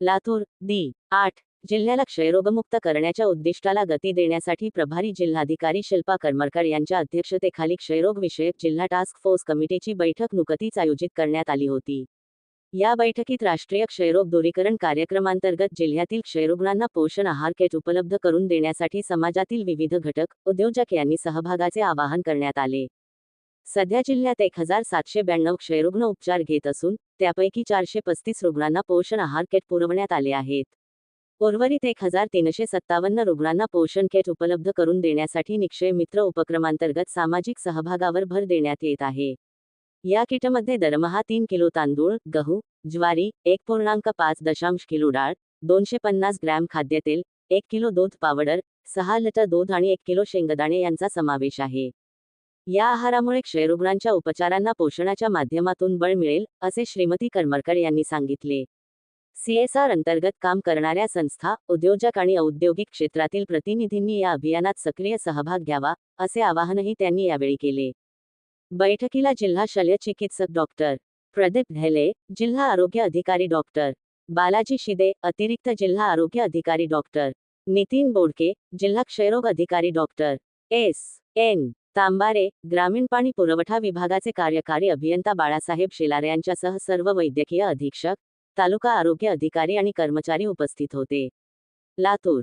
लातूर दी आठ जिल्ह्याला क्षयरोगमुक्त करण्याच्या उद्दिष्टाला गती देण्यासाठी प्रभारी जिल्हाधिकारी शिल्पा करमरकर यांच्या अध्यक्षतेखाली क्षयरोग विषयक जिल्हा टास्क फोर्स कमिटीची बैठक नुकतीच आयोजित करण्यात आली होती. या बैठकीत राष्ट्रीय क्षयरोग दूरीकरण कार्यक्रमांतर्गत जिल्ह्यातील क्षयरुग्णांना पोषण आहार किट उपलब्ध करून देण्यासाठी समाजातील विविध घटक उद्योजक यांनी सहभागाचे आवाहन करण्यात आले. सध्या जिल्ह्यात एक हजार सातशे ब्याण्णव क्षयरुग्ण उपचार घेत असून त्यापैकी चारशे पस्तीस रुग्णांना पोषण आहार किट पुरवण्यात आले आहेत. उर्वरित एक हजार तीनशे सत्तावन्न रुग्णांना पोषण किट उपलब्ध करून देण्यासाठी निक्षय मित्र उपक्रमांतर्गत सामाजिक सहभागावर भर देण्यात येत आहे. या किटमध्ये दरमहा तीन किलो तांदूळ गहू ज्वारी एक पूर्णांक पाच दशांश किलो डाळ दोनशे पन्नास ग्रॅम खाद्यतेल एक किलो दूध पावडर सहा लिटर दूध आणि एक किलो शेंगदाणे यांचा समावेश आहे. या आहारामुळे क्षयरुग्णांच्या उपचारांना पोषणाच्या माध्यमातून बळ मिळेल असे श्रीमती करमरकर यांनी सांगितले. सीएसआर अंतर्गत काम करणाऱ्या संस्था उद्योजक आणि औद्योगिक क्षेत्रातील प्रतिनिधींनी या अभियानात सक्रिय सहभाग घ्यावा असे आवाहनही त्यांनी यावेळी केले. बैठकीला जिल्हा शल्य चिकित्सक डॉक्टर प्रदीप ढेले जिल्हा आरोग्य अधिकारी डॉक्टर बालाजी शिदे अतिरिक्त जिल्हा आरोग्य अधिकारी डॉक्टर नितीन बोडके जिल्हा क्षयरोग अधिकारी डॉक्टर एस. एन. तांबारे ग्रामीण पाणी पुरवठा विभागाचे कार्यकारी अभियंता बाळासाहेब शेलारे यांच्यासह सर्व वैद्यकीय अधीक्षक तालुका आरोग्य अधिकारी आणि कर्मचारी उपस्थित होते. लातूर